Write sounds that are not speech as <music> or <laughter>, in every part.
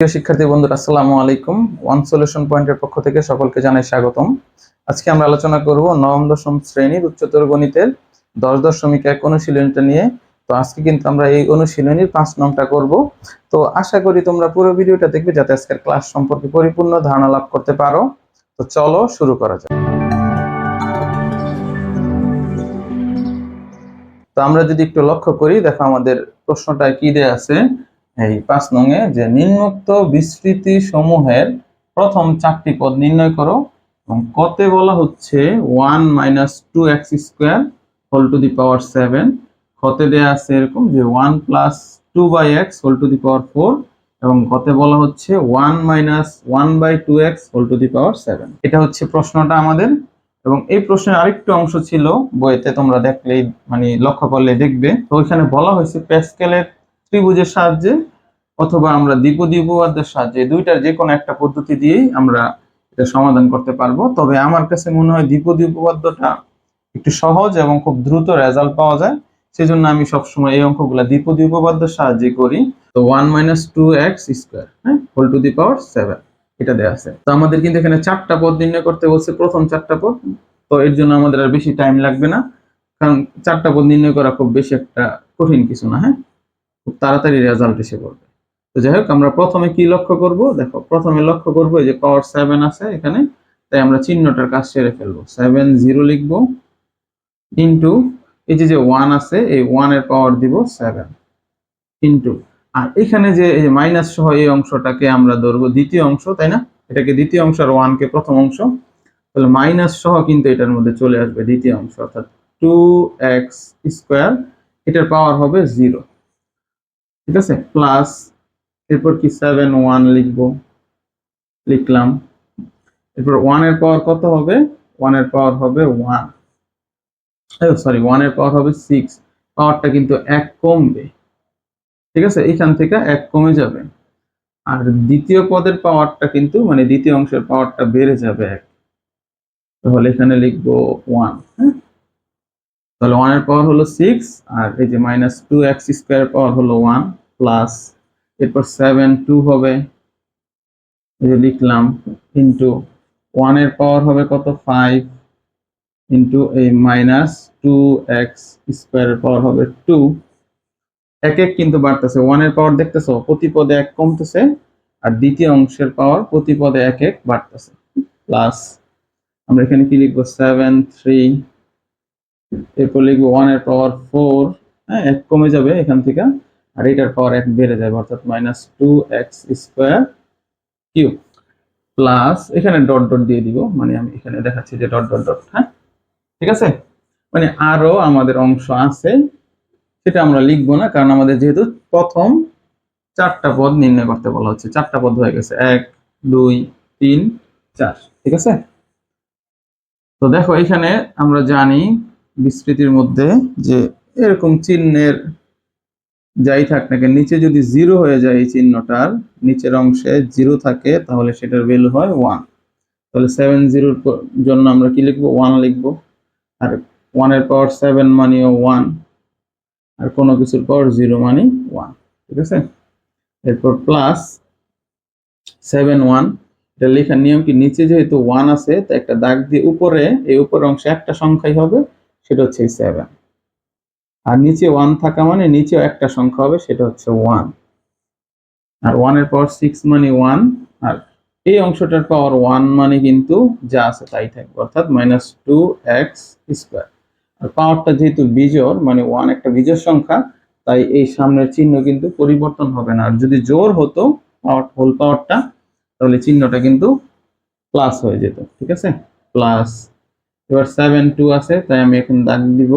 প্রিয় শিক্ষার্থী বন্ধুরা, আসসালামু আলাইকুম। ওয়ান সলিউশন পয়েন্টের পক্ষ থেকে সকলকে জানাই স্বাগতম। আজকে আমরা আলোচনা করব নবম, দশম শ্রেণির উচ্চতর গণিতের দশ দশমিক এক অনুশীলনীটা নিয়ে। তো আজকে কিন্তু আমরা এই অনুশীলনীর পাঁচ নম্বরটা করব। তো আশা করি তোমরা পুরো ভিডিওটা দেখবে যাতে আজকের ক্লাস সম্পর্কে পরিপূর্ণ ধারণা লাভ করতে পারো। তো চলো শুরু করা যাক। তো আমরা যদি একটু লক্ষ্য করি, দেখো আমাদের প্রশ্নটা কি দেয়া আছে? এই পাঁচ নঙে যে নিম্নোক্ত বিস্তৃতি সমূহের প্রথম চারটি পদ নির্ণয় করো। এবং কতে বলা হচ্ছে one minus two x square whole to the power seven. কতে দেয়া আছে এরকম যে one plus two by x whole to the power four এবং কতে বলা হচ্ছে one minus one by two x whole to the power seven. এটা হচ্ছে প্রশ্নটা আমাদের। এবং এই প্রশ্নের আরেকটু অংশ ছিল, বইতে তোমরা দেখলেই মানে লক্ষ্য করলে দেখবে। তো ওইখানে বলা হয়েছে প্যাসকেলের ত্রিভুজের সাহায্যে অথবা আমরা দ্বিপদী উপপাদ্যের সাহায্যে দুইটার যে কোনো একটা পদ্ধতি দিয়েই আমরা এটা সমাধান করতে পারব। তবে আমার কাছে মনে হয় দ্বিপদী উপপাদ্যটা একটু সহজ এবং খুব দ্রুত রেজাল্ট পাওয়া যায়। সেজন্য আমি সবসময় এই অঙ্কগুলো দ্বিপদী উপপাদ্যের সাহায্যে করি। তো one minus two x square হ্যাঁ? Whole to the power seven এটা দেওয়া আছে। তো আমাদের কিন্তু এখানে চারটা পদ নির্ণয় করতে বলছে, প্রথম চারটা পদ। তো এর জন্য আমাদের আর বেশি টাইম লাগবে না, কারণ চারটা পদ নির্ণয় করা খুব বেশি একটা কঠিন কিছু না হ্যাঁ? খুব তাড়াতাড়ি রেজাল্ট এসে পড়বে। তো যাই হোক, আমরা প্রথমে কি লক্ষ্য করব? দেখো, প্রথমে লক্ষ্য করব এই যে পাওয়ার সেভেন আছে এখানে, তাই আমরা চিহ্নটার কাজ সেরে ফেলব। সেভেন জিরো লিখব ইন্টু এই যে যে ওয়ান আছে, এই ওয়ানের পাওয়ার দিব সেভেন ইন্টু আর এখানে যে এই মাইনাস সহ এই অংশটাকে আমরা ধরবো দ্বিতীয় অংশ, তাই না? এটাকে দ্বিতীয় অংশ আর ওয়ান কে প্রথম অংশ। তাহলে মাইনাস সহ কিন্তু এটার মধ্যে চলে আসবে দ্বিতীয় অংশ, অর্থাৎ টু এক্স স্কোয়ার এটার পাওয়ার হবে জিরো ঠিক আছে? প্লাস এরপর কি? সেভেন ওয়ান লিখব। লিখলাম। এরপর ওয়ানের পাওয়ার কত হবে? ওয়ানের পাওয়ার হবে ওয়ান সরি ওয়ানের পাওয়ার হবে সিক্স পাওয়ারটা কিন্তু এক কমবে। ঠিক আছে? এখান থেকে এক কমে যাবে। আর দ্বিতীয় পদের পাওয়ারটা কিন্তু মানে দ্বিতীয় অংশের পাওয়ারটা বেড়ে যাবে এক। তাহলে এখানে লিখব ওয়ান হ্যাঁ? তাহলে ওয়ানের পাওয়ার হলো সিক্স আর এই যে minus two x square power হলো ওয়ান প্লাস এরপর সেভেন টু হবে। এই যে লিখলাম ইন্টু ওয়ানের পাওয়ার হবে কত? ফাইভ ইন্টু এই মাইনাস টু এক্স স্কোয়ারের পাওয়ার হবে টু এক এক কিন্তু বাড়তেছে ওয়ানের পাওয়ার দেখতেছো? প্রতি পদে এক কমতেছে, আর দ্বিতীয় অংশের পাওয়ার প্রতি পদে এক এক বাড়তেছে। প্লাস আমরা এখানে কি লিখব? সেভেন থ্রি এরপর লিখব ওয়ানের পাওয়ার ফোর হ্যাঁ এক কমে যাবে এখান থেকে, আর এটার পাওয়ার এক বেড়ে যাবে, অর্থাৎ minus two x square cube plus এখানে ডট ডট দিয়ে দিব মানে আমি এখানে দেখাচ্ছি যে ডট ডট ডট হ্যাঁ? ঠিক আছে? মানে আরও আমাদের অংশ আছে, সেটা আমরা লিখব না, কারণ আমাদের যেহেতু প্রথম চারটা পদ নির্ণয় করতে বলা হচ্ছে, চারটা পদ হয়ে গেছে, এক, দুই, তিন, চার, ঠিক আছে? তো দেখো, এখানে আমরা জানি বিস্তৃতির মধ্যে যে এরকম চিহ্নের যাই থাক না কেন, নিচে যদি জিরো হয়ে যায় এই চিহ্নটার, নিচের অংশে জিরো থাকে, তাহলে সেটার ভ্যালু হয় ওয়ান তাহলে সেভেন জিরোর জন্য আমরা কি লিখব? ওয়ান লিখব। আর ওয়ানের পাওয়ার সেভেন মানিও ওয়ান আর কোনো কিছুর পাওয়ার জিরো মানি ওয়ান ঠিক আছে? এরপর প্লাস সেভেন ওয়ান এটা লেখার নিয়ম কি? নিচে যেহেতু ওয়ান আছে, তো একটা দাগ দিয়ে উপরে, এই উপর অংশে একটা সংখ্যাই হবে। সেটা হচ্ছে সেভেন আর নিচে ওয়ান থাকা মানে নিচেও একটা সংখ্যা হবে, সেটা হচ্ছে ওয়ান আর ওয়ানের পাওয়ার সিক্স মানে ওয়ান আর এই অংশটার পাওয়ার ওয়ান মানে কিন্তু যা আছে তাই থাকবে, অর্থাৎ মাইনাস টু এক্স স্কোয়ার আর পাওয়ারটা যেহেতু বিজোর মানে ওয়ান একটা বিজোর সংখ্যা, তাই এই সামনের চিহ্ন কিন্তু পরিবর্তন হবে না। আর যদি জোর হতো পাওয়ার হোল পাওয়ারটা তাহলে চিহ্নটা কিন্তু প্লাস হয়ে যেত, ঠিক আছে? প্লাস এবার সেভেন টু আছে, তাই আমি এখন দাগ দিব।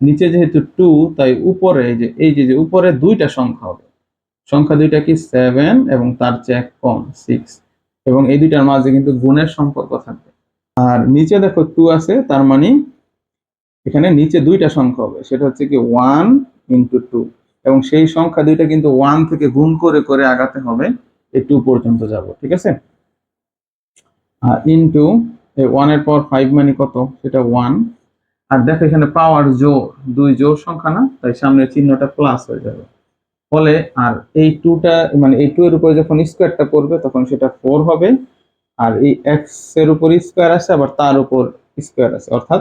নিচে যেহেতু টু তাই উপরে যে, এই যে উপরে দুইটা সংখ্যা হবে। সংখ্যা দুইটা কি? সেভেন এবং তার চেয়ে কম সিক্স এবং এই দুইটার মাঝে কিন্তু গুণের সম্পর্ক থাকবে। আর নিচে দেখো টু আছে, তার মানে এখানে নিচে দুইটা সংখ্যা হবে। সেটা হচ্ছে কি ওয়ান ইন্টু টু এবং সেই সংখ্যা দুইটা কিন্তু ওয়ান থেকে গুণ করে করে আগাতে হবে। এই টু পর্যন্ত যাব, ঠিক আছে? আর ইন্টু ওয়ানের পর ফাইভ মানে কত? সেটা ওয়ান আর দেখো এখানে পাওয়ার জোর দুই জোর সংখ্যা না? তাই সামনের চিহ্নটা প্লাস হয়ে যাবে। ফলে আর এই টুটা মানে এই টু এর উপরে যখন স্কোয়ারটা পড়বে, তখন সেটা ফোর হবে। আর এই এক্সের উপর স্কোয়ার আছে, আবার তার উপর স্কোয়ার আছে। অর্থাৎ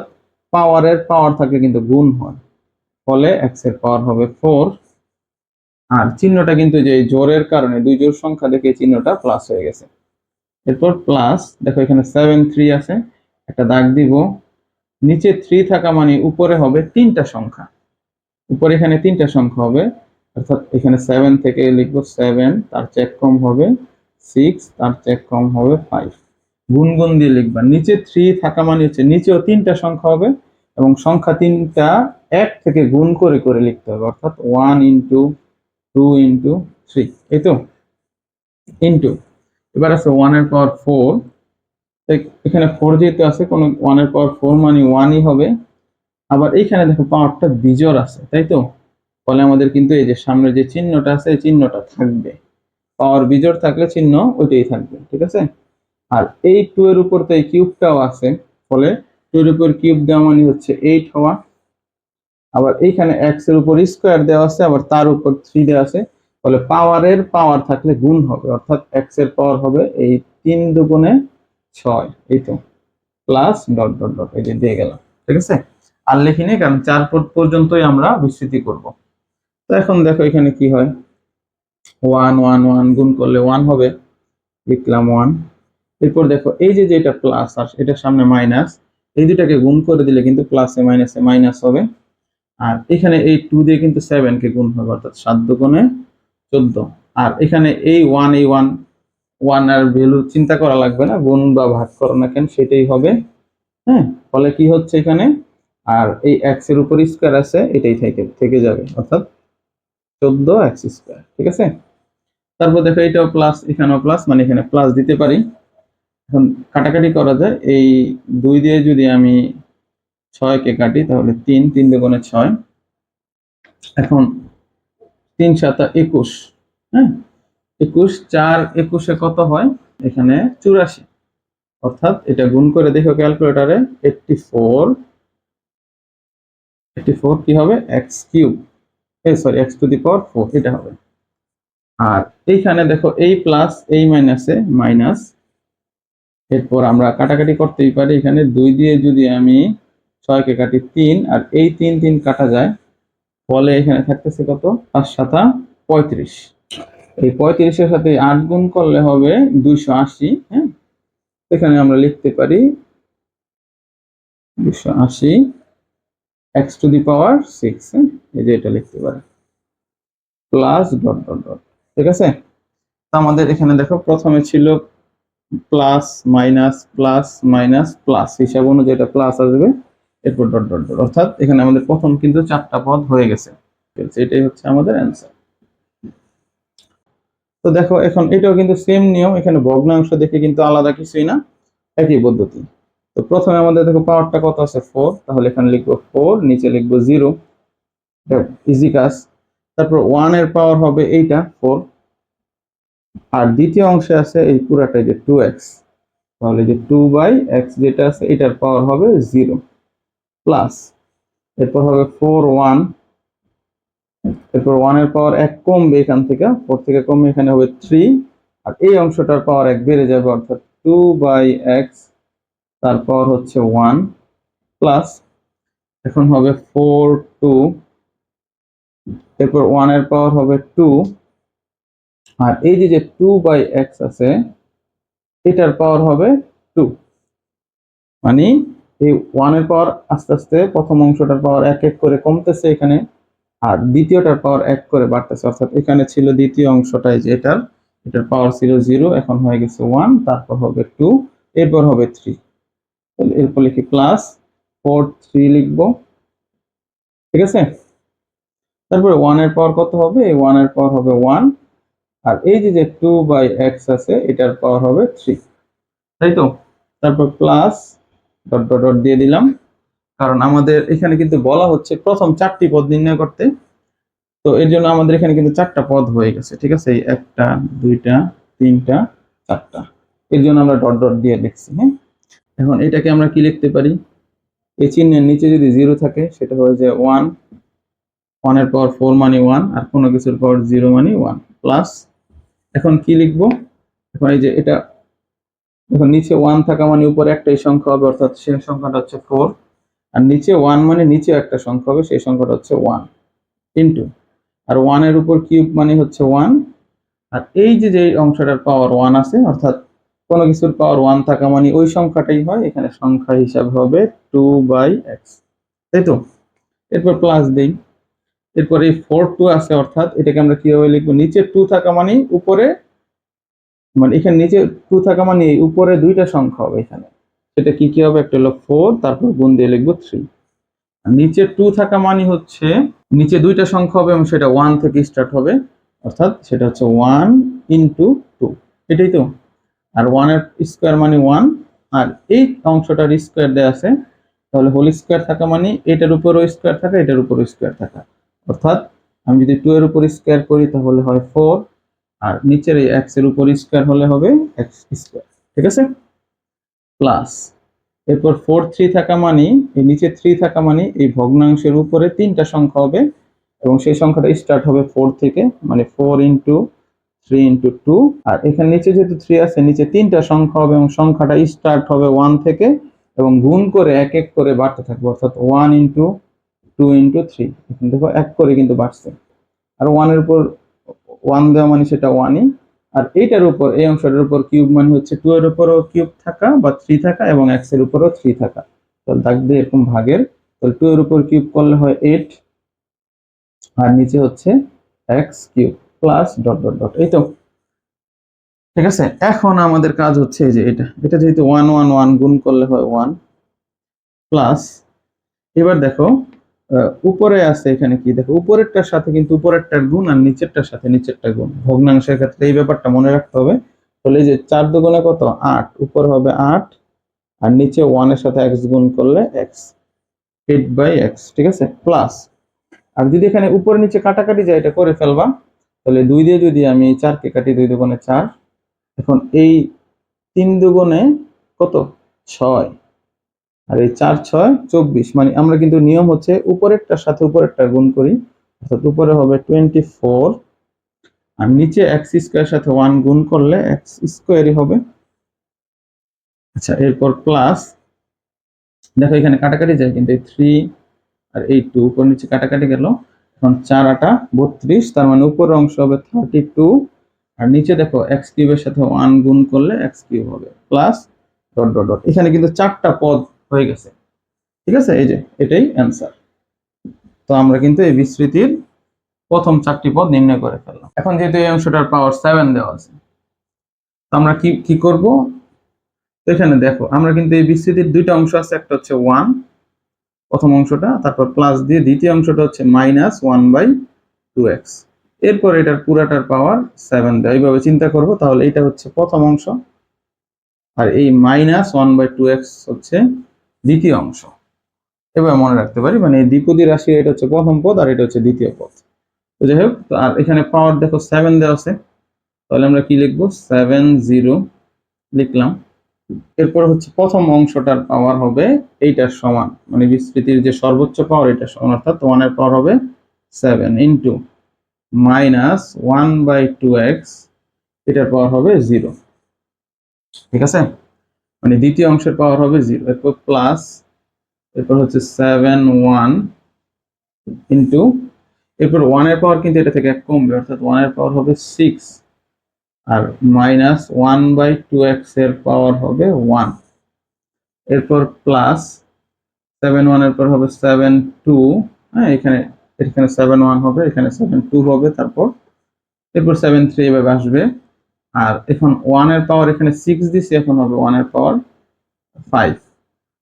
পাওয়ারের পাওয়ার থাকলে কিন্তু গুণ হয়। ফলে এক্সের পাওয়ার হবে ফোর আর চিহ্নটা কিন্তু যে জোরের কারণে, দুই জোর সংখ্যা দেখে চিহ্নটা প্লাস হয়ে গেছে। এরপর প্লাস দেখো এখানে সেভেন থ্রি আছে, একটা দাগ দিব। নিচে থ্রি থাকা মানে উপরে হবে তিনটা সংখ্যা। উপরে এখানে তিনটা সংখ্যা হবে, অর্থাৎ এখানে সেভেন থেকে লিখব সেভেন তার চেক কম হবে সিক্স তার চেক কম হবে ফাইভ গুণ দিয়ে লিখবা। নিচে থ্রি থাকা মানে হচ্ছে নিচেও তিনটা সংখ্যা হবে এবং সংখ্যা তিনটা এক থেকে গুণ করে করে লিখতে হবে, অর্থাৎ one into two into three এই তো? ইন্টু এবার আছে ওয়ানের পাওয়ার ফোর এখানে ফোর যেহেতু আছে, কোনো ওয়ানের পাওয়ার ফোর মানে ওয়ানই হবে। আবার এইখানে দেখো পাওয়ারটা বিজোড় আছে, তাই তো? ফলে আমাদের কিন্তু এই যে সামনে যে চিহ্নটা আছে, এই চিহ্নটা থাকবে। পাওয়ার বিজোড় থাকলে চিহ্ন ওইটাই থাকবে, ঠিক আছে? আর এই টু এর উপর তো এই কিউবটাও আছে, ফলে টু এর উপর কিউব দেওয়া মানে হচ্ছে এইট হওয়া। আবার এইখানে এক্সের উপর স্কোয়ার দেওয়া আছে, আবার তার উপর থ্রি দেওয়া আছে। ফলে পাওয়ারের পাওয়ার থাকলে গুণ হবে, অর্থাৎ এক্সের পাওয়ার হবে এই তিন দুগুণে ছয়, এই তো প্লাস ডট ডট ডট এই যে দিয়ে গেলাম, ঠিক আছে? আর লিখিনি কারণ চার পর- পর্যন্তই আমরা বিস্তৃতি করব। তো এখন দেখো এখানে কি হয়? ওয়ান ওয়ান ওয়ান গুণ করলে ওয়ান হবে, লিখলাম ওয়ান এরপর দেখো, এই যে যেটা প্লাস আর এটার সামনে মাইনাস এই দুটাকে গুণ করে দিলে কিন্তু প্লাসে মাইনাসে মাইনাস হবে। আর এখানে এই টু দিয়ে কিন্তু সেভেন কে গুণ হবে, অর্থাৎ সাত দুগুণে চোদ্দ আর এখানে এই ওয়ান এই ওয়ান ওয়ান আর ভ্যালু চিন্তা করা লাগবে না, গুণ বা ভাগ করো না কেন, সেটাই হবে। হ্যাঁ ফলে কি হচ্ছে এখানে? আর এই এক্সের উপর স্কোয়ার আছে, এটাই থেকে থেকে যাবে, অর্থাৎ চোদ্দ এক্স স্কোয়ার ঠিক আছে? তারপর দেখো এটাও প্লাস এখানেও প্লাস মানে এখানে প্লাস দিতে পারি। এখন কাটাকাটি করা যায়, এই দুই দিয়ে যদি আমি ছয়কে কাটি, তাহলে তিন তিন দুগুণে ছয়। এখন তিন সাতা একুশ হ্যাঁ? একুশ চার একুশে কত হয়? এখানে চুরাশি। অর্থাৎ এটা গুণ করে দেখো ক্যালকুলেটারে এইটটি ফোর এইটটি ফোর কি হবে? X cube sorry x to the power four এটা হবে। আর এইখানে দেখো এই প্লাস এই মাইনাসে মাইনাস এরপর আমরা কাটাকাটি করতেই পারি এখানে দুই দিয়ে যদি আমি ছয়কে কাটি তিন, আর এই তিন তিন কাটা যায় ফলে এখানে থাকতেছে কত? পাঁচ সাতা পঁয়ত্রিশ। এই পঁয়ত্রিশের সাথে আট গুণ করলে হবে দুইশো আশি হ্যাঁ? এখানে আমরা লিখতে পারি দুইশো আশি x to the power six হ্যাঁ? এই যে এটা লিখতে পারি। প্লাস ডট ডট ডট, ঠিক আছে? আমাদের এখানে দেখো, প্রথমে ছিল plus minus plus minus, plus. হিসাব অনুযায়ী এটা প্লাস আসবে। এরপর ডট ডট ডট অর্থাৎ এখানে আমাদের প্রথম কিন্তু চারটা পদ হয়ে গেছে। এটাই হচ্ছে আমাদের অ্যান্সার তো দেখো, এখন এটাও কিন্তু সেম নিয়ম, এখানে ভগ্নাংশ দেখে কিন্তু আলাদা কিছুই না, একই পদ্ধতি। তো প্রথমে আমাদের দেখো পাওয়ারটা কত আছে? ফোর তাহলে এখানে লিখব ফোর নিচে লিখব জিরো ইজি কাজ। তারপর ওয়ানের পাওয়ার হবে এইটা ফোর আর দ্বিতীয় অংশে আছে এই পুরাটা যে টু এক্স তাহলে যে টু বাই এক্স যেটা আছে, এটার পাওয়ার হবে জিরো প্লাস এরপর হবে ফোর ওয়ান এরপর ওয়ানের পাওয়ার এক কমবে এখান থেকে ফোর থেকে কমবে এখানে হবে থ্রি আর এই অংশটার পাওয়ার এক বেড়ে যাবে অর্থাৎ টু বাই এক্স তার পাওয়ার হচ্ছে ওয়ান প্লাস এখন হবে ফোর টু এরপর ওয়ানের পাওয়ার হবে টু আর এই যে যে টু বাই এক্স আছে, এটার পাওয়ার হবে টু মানে এই ওয়ানের পাওয়ার আস্তে আস্তে প্রথম অংশটার পাওয়ার এক এক করে কমতেছে এখানে, আর দ্বিতীয়টার পাওয়ার এক করে বাড়তেছে। অর্থাৎ এখানে ছিল দ্বিতীয় অংশটাই যে এটার এটার পাওয়ার ছিল জিরো এখন হয়ে গেছে ওয়ান তারপর হবে টু এরপর হবে থ্রি এরপর লিখি প্লাস ফোর থ্রি লিখব। ঠিক আছে? তারপরে ওয়ানের পাওয়ার কত হবে? এই ওয়ানের পাওয়ার হবে ওয়ান আর এই যে যে টু বাই এক্স আছে, এটার পাওয়ার হবে থ্রি তাই তো? তারপর প্লাস ডট ডট ডট দিয়ে দিলাম। কারণ আমাদের এখানে কিন্তু বলা হচ্ছে প্রথম চারটি পদ নির্ণয় করতে। তো এর জন্য আমাদের এখানে কিন্তু চারটা পদ হয়ে গেছে, ঠিক আছে? এই একটা, দুইটা, তিনটা, চারটা। এর জন্য আমরা ডট ডট দিয়ে লিখছি হ্যাঁ? এখন এটাকে আমরা কি লিখতে পারি? এই চিহ্নের নিচে যদি জিরো থাকে, সেটা হয়ে যায় ওয়ান ওয়ানের পাওয়ার ফোর মানে ওয়ান আর কোনো কিছুর পাওয়ার জিরো মানে ওয়ান প্লাস এখন কি লিখব? এখন এই যে এটা এখন নিচে ওয়ান থাকা মানে উপরে একটাই সংখ্যা হবে, অর্থাৎ সেই সংখ্যাটা হচ্ছে ফোর আর নিচে ওয়ান মানে নিচে একটা সংখ্যা হবে, সেই সংখ্যাটা হচ্ছে ওয়ান ইন্টু আর ওয়ানের উপর কিউব মানে হচ্ছে ওয়ান আর এই যে যে অংশটার পাওয়ার ওয়ান আছে, অর্থাৎ কোনো কিছুর পাওয়ার ওয়ান থাকা মানে ওই সংখ্যাটাই হয়, এখানে সংখ্যা হিসাবে হবে টু বাই এক্স তাই তো? এরপর প্লাস দিই। এরপর এই ফোর টু আছে, অর্থাৎ এটাকে আমরা কীভাবে লিখব? নিচে টু থাকা মানে উপরে মানে এখানে নিচে টু থাকা মানে উপরে দুইটা সংখ্যা হবে এখানে। সেটা কি কি হবে? একটা হলো ফোর তারপর গুণ দিয়ে লিখব থ্রি নিচে টু থাকা মানে হচ্ছে, নিচে দুইটা সংখ্যা হবে এবং সেটা ওয়ান থেকে স্টার্ট হবে। অর্থাৎ সেটা হচ্ছে ওয়ান ইন্টু টু এটাই তো। আর ওয়ানের স্কোয়ার মানে ওয়ান আর এই অংশটার স্কোয়ার দেওয়া আছে, তাহলে হোল স্কোয়ার থাকা মানে এটার উপরও স্কোয়ার থাকা, এটার উপরও স্কোয়ার থাকা। অর্থাৎ আমি যদি টু এর উপর স্কোয়ার করি, তাহলে হয় ফোর আর নিচের এই এক্সের উপর স্কোয়ার হলে হবে এক্স স্কোয়ার ঠিক আছে? প্লাস এরপর ফোর থ্রি থাকা মানে এই নিচে থ্রি থাকা মানে এই ভগ্নাংশের উপরে তিনটা সংখ্যা হবে এবং সেই সংখ্যাটা স্টার্ট হবে ফোর থেকে মানে four into three into two আর এখানে নিচে যেহেতু থ্রি আছে, নিচে তিনটা সংখ্যা হবে এবং সংখ্যাটা স্টার্ট হবে ওয়ান থেকে এবং গুণ করে এক এক করে বাড়তে থাকবে, অর্থাৎ one into two into three দেখো এক করে কিন্তু বাড়ছে। আর ওয়ানের উপর ওয়ান দেওয়া মানে সেটা ওয়ানই আর এইটার উপর, এই অংশটার উপর কিউব মানে হচ্ছে টু এর উপরও কিউব থাকা বা থ্রি থাকা এবং এক্সের উপরও থ্রি থাকা। তাহলে দিয়ে এরকম ভাগের। তাহলে টু এর উপর কিউব করলে হয় এইট আর নিচে হচ্ছে x cube plus dot dot dot এই তো। ঠিক আছে? এখন আমাদের কাজ হচ্ছে এই যে এটা। এটা যেহেতু ওয়ান ওয়ান ওয়ান গুণ করলে হয় ওয়ান প্লাস এবার দেখো উপরে আছে এখানে কি? দেখো, উপরেরটার সাথে কিন্তু উপরেরটার গুণ আর নিচেরটার সাথে নিচেরটা গুণ। ভগ্নাংশের ক্ষেত্রে এই ব্যাপারটা মনে রাখতে হবে। তাহলে যে চার দুগুণে কত? আট। উপর হবে আট আর নিচে ওয়ানের সাথে এক্স গুণ করলে এক্স এইট বাই এক্স ঠিক আছে? প্লাস আর যদি এখানে উপরে নিচে কাটাকাটি যায়, এটা করে ফেলবা। তাহলে দুই দিয়ে যদি আমি চারকে কাটি, দুই দুগুণে চার। এখন এই তিন দুগুণে কত? ছয়। আর এই চার ছয় চব্বিশ মানে আমরা কিন্তু নিয়ম হচ্ছে উপরেরটার সাথে উপরেরটা গুণ করি, অর্থাৎ উপরে হবে টোয়েন্টি ফোর আর নিচে এক্স স্কোয়ার সাথে ওয়ান গুণ করলে এক্স স্কোয়ারই হবে। আচ্ছা এরপর প্লাস, দেখো এখানে কাটাকাটি যায় কিন্তু এই থ্রি আর এই টু, উপর নিচে কাটাকাটি গেল। এখন চার আটা বত্রিশ, তার মানে উপরের অংশ হবে থার্টি টু, আর নিচে দেখো এক্স কিউবের সাথে ওয়ান গুণ করলে এক্স কিউব হবে। প্লাস, ডট ডট ডট, এখানে কিন্তু চারটা পদ হয়ে গেছে। ঠিক আছে? এই যে, এটাই অ্যান্সার তো আমরা কিন্তু এই বিস্তৃতির প্রথম চারটি পদ নির্ণয় করে ফেললাম। এখন যেহেতু এই অংশটার পাওয়ার সেভেন দেওয়া আছে, তো আমরা কি কি করব? তো এখানে দেখো, আমরা কিন্তু এই বিস্তৃতির দুইটা অংশ আছে, একটা হচ্ছে ওয়ান প্রথম অংশটা, তারপর প্লাস দিয়ে দ্বিতীয় অংশটা হচ্ছে minus one by two x এরপর এটার পুরাটার পাওয়ার সেভেন দেয় এইভাবে চিন্তা করব, তাহলে এটা হচ্ছে প্রথম অংশ। আর এই minus one by two x হচ্ছে দ্বিতীয় অংশ। এবার মনে রাখতে পারি মানে দ্বিপদী রাশি, এটা হচ্ছে প্রথম পদ আর এটা হচ্ছে দ্বিতীয় পদ। তো যাই হোক, আর এখানে পাওয়ার দেখো সেভেন দেওয়া আছে। তাহলে আমরা কি লিখব? সেভেন জিরো লিখলাম। এরপর হচ্ছে প্রথম অংশটার পাওয়ার হবে এইটার সমান মানে বিস্তৃতির যে সর্বোচ্চ পাওয়ার এটার সমান, অর্থাৎ ওয়ানের পাওয়ার হবে seven into minus one by two x এটার পাওয়ার হবে জিরো ঠিক আছে? মানে দ্বিতীয় অংশের পাওয়ার হবে জিরো এরপর প্লাস এরপর হচ্ছে সেভেন ওয়ান ইন্টু এরপর ওয়ানের পাওয়ার কিন্তু এটা থেকে এক কমবে, অর্থাৎ ওয়ানের পাওয়ার হবে সিক্স আর মাইনাস ওয়ান বাই টু এক্সের পাওয়ার হবে ওয়ান এরপর প্লাস সেভেন ওয়ানের পর হবে সেভেন টু হ্যাঁ এখানে এখানে সেভেন ওয়ান হবে, এখানে সেভেন টু হবে, তারপর, এরপর সেভেন থ্রি এভাবে আসবে আর এখন ওয়ানের পাওয়ার এখানে সিক্স দিছি, এখন হবে ওয়ানের পাওয়ার ফাইভ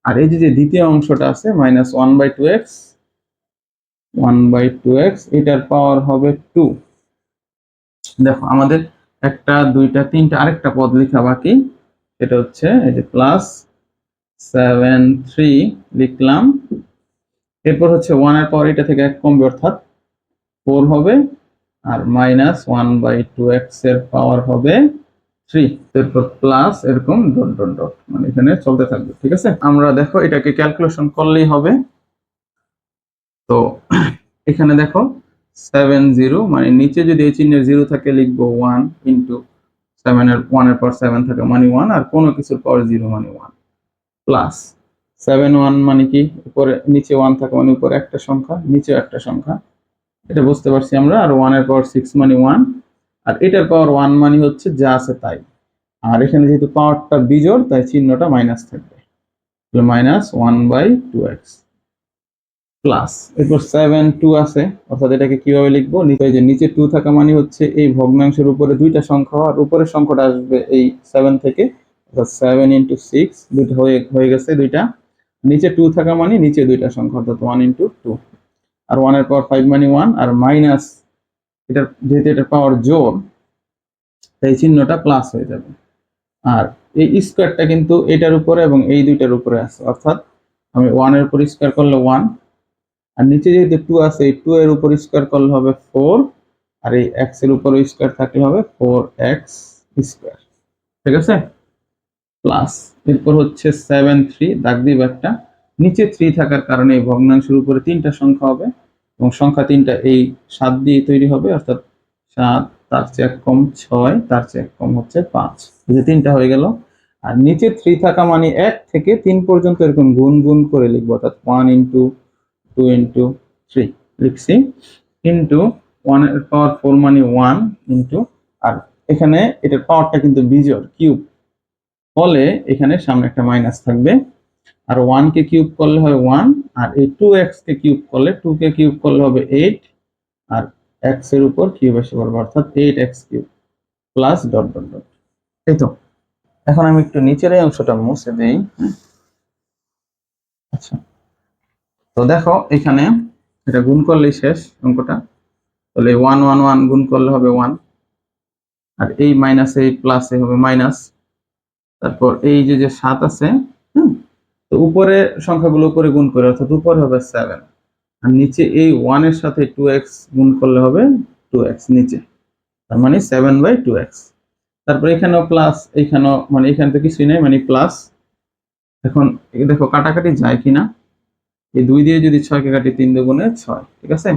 আর এই যে দ্বিতীয় অংশটা আছে minus one by two x one by two x এটার পাওয়ার হবে টু দেখো, আমাদের একটা, দুইটা, তিনটা, আরেকটা পদ লেখা বাকি। এটা হচ্ছে এই যে প্লাস সেভেন থ্রি লিখলাম। এরপর হচ্ছে ওয়ানের পাওয়ার এটা থেকে এক কমবে, অর্থাৎ ফোর হবে। আর মাইনাস ওয়ান বাই টু এক্সের পাওয়ার হবে থ্রি এরপর প্লাস এরকম ডট ডট ডট মানে এখানে চলতে থাকবে, ঠিক আছে? আমরা দেখো এটাকে ক্যালকুলেশন করলেই হবে। তো <clears throat> এখানে দেখো সেভেন জিরো মানে নিচে যদি এই চিহ্নের জিরো থাকে লিখব ওয়ান ইন্টু সেভেনের ওয়ানের পর সেভেন থাকে মানে ওয়ান আর কোনো কিছুর পর জিরো মানে ওয়ান প্লাস সেভেন ওয়ান মানে কি? উপরে নিচে ওয়ান থাকে মানে উপরে একটা সংখ্যা নিচে একটা সংখ্যা। এটা বুঝতে পারছি আমরা, আর ওয়ানের পাওয়ার সিক্স মানে ওয়ান আর এটার পাওয়ার ওয়ান মানে হচ্ছে যা আছে তাই। আর এখানে যেহেতু পাওয়ারটা বিজোড়, তাই চিহ্নটা মাইনাস থাকবে। Minus one by two x plus এরপর সেভেন টু আছে, অর্থাৎ এটাকে কীভাবে লিখব? নিচে যে নিচে টু থাকা মানে হচ্ছে এই ভগ্নাংশের উপরে দুইটা সংখ্যা আর উপরের সংখ্যাটা আসবে এই সেভেন থেকে, অর্থাৎ সেভেন ইন্টু সিক্স দুইটা হয়ে হয়ে গেছে দুইটা। নিচে টু থাকা মানে নিচে দুইটা সংখ্যা, অর্থাৎ ওয়ান ইন্টু টু আর ওয়ানের পাওয়ার ফাইভ মানে ওয়ান আর মাইনাস এটার, যেহেতু এটার পাওয়ার জোর তাই চিহ্নটা প্লাস হয়ে যাবে। আর এই স্কোয়ারটা কিন্তু এটার উপরে এবং এই দুইটার উপরে আছে। অর্থাৎ আমি ওয়ানের উপর স্কোয়ার করলে ওয়ান আর নিচে যেহেতু টু আছে, এই টু এর উপর স্কোয়ার করলে হবে ফোর আর এই এক্সের উপর স্কোয়ার থাকলে হবে ফোর এক্স স্কোয়ার ঠিক আছে? প্লাস এরপর হচ্ছে সেভেন থ্রি দাগ দিব একটা নিচে থ্রি থাকার কারণে এই ভগ্নাংশের উপরে তিনটা সংখ্যা হবে এবং সংখ্যা তিনটা এই সাত দিয়ে তৈরি হবে, অর্থাৎ সাত তার চেয়ে এক কম ছয়, তার চেয়ে এক কম হচ্ছে পাঁচ। যে তিনটা হয়ে গেল। আর নিচে থ্রি থাকা মানে এক থেকে তিন পর্যন্ত এরকম গুণ গুণ করে লিখব, অর্থাৎ one into two into three লিখছি ইন্টু ওয়ানের পাওয়ার ফোর মানে ওয়ান ইন্টু আর এখানে এটার পাওয়ারটা কিন্তু বিজোড় কিউব ফলে এখানে সামনে একটা মাইনাস থাকবে। আর ওয়ান কে কিউব করলে হবে ওয়ান আর এই টু এক্স কে কিউব করলে টু কে কিউব করলে হবে এইট আর এক্সের উপর কিউব এসে পড়বে, অর্থাৎ eight x cube plus dot dot dot এই তো, এখন আমি একটু নিচের এই অংশটা মুছে দিই আচ্ছা তো দেখো এখানে এটা গুণ করলেই শেষ অঙ্কটা। তাহলে ওয়ান ওয়ান ওয়ান গুণ করলে হবে ওয়ান আর এই মাইনাস এই প্লাসে হবে মাইনাস তারপর এই যে যে সাত আছে হুম তো উপরে সংখ্যাগুলো উপরে গুণ করে, অর্থাৎ উপরে হবে সেভেন আর নিচে এই ওয়ানের সাথে টু এক্স গুণ করলে হবে টু এক্স নিচে। তার মানে সেভেন বাই টু এক্স তারপর এখানেও প্লাস এইখানেও মানে এখানে তো কিছুই নেই মানে প্লাস এখন দেখো কাটাকাটি যায় কিনা? এই দুই দিয়ে যদি ছয়কে কাটি তিন দুগুণে ছয়, ঠিক আছে?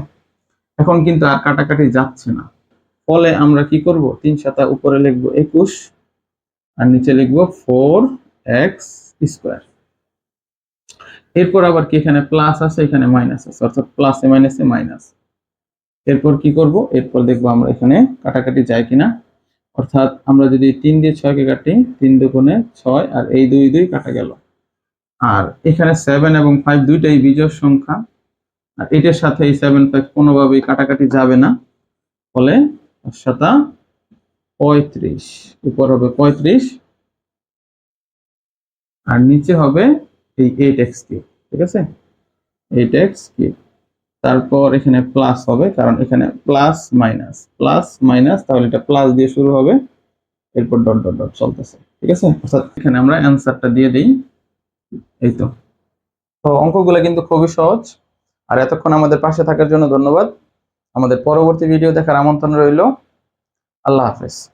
এখন কিন্তু আর কাটাকাটি যাচ্ছে না। ফলে আমরা কি করব? তিন সাতা উপরে লিখব একুশ, আর নিচে লিখব ফোর এক্স স্কোয়ার এরপর আবার কি এখানে প্লাস আছে, এখানে মাইনাস আছে, অর্থাৎ প্লাসে মাইনাসে মাইনাস এরপর কি করব? এরপর দেখব আমরা এখানে কাটাকাটি যায় কিনা। অর্থাৎ আমরা যদি তিন দিয়ে ছয়কে কাটি, তিন দুগুণে ছয় আর এই দুই দুই কাটা গেল। আর এখানে সেভেন এবং ফাইভ দুইটাই বিজোড় সংখ্যা। আর এটার সাথে এই সেভেন ফাইভ কোনোভাবেই কাটাকাটি যাবে না। ফলে সাতা পঁয়ত্রিশ, উপর হবে পঁয়ত্রিশ। আর নিচে হবে এই এইট এক্স কিউব ঠিক আছে? এইট এক্স কিউব তারপর এখানে প্লাস হবে, কারণ এখানে প্লাস মাইনাস প্লাস মাইনাস তাহলে এটা প্লাস দিয়ে শুরু হবে। এরপর ডট ডট ডট চলতেছে, ঠিক আছে? অর্থাৎ এখানে আমরা অ্যান্সারটা দিয়ে দিই। এই তো। তো অঙ্কগুলো কিন্তু খুবই সহজ। আর এতক্ষণ আমাদের পাশে থাকার জন্য ধন্যবাদ। আমাদের পরবর্তী ভিডিও দেখার আমন্ত্রণ রইল। আল্লাহ হাফেজ।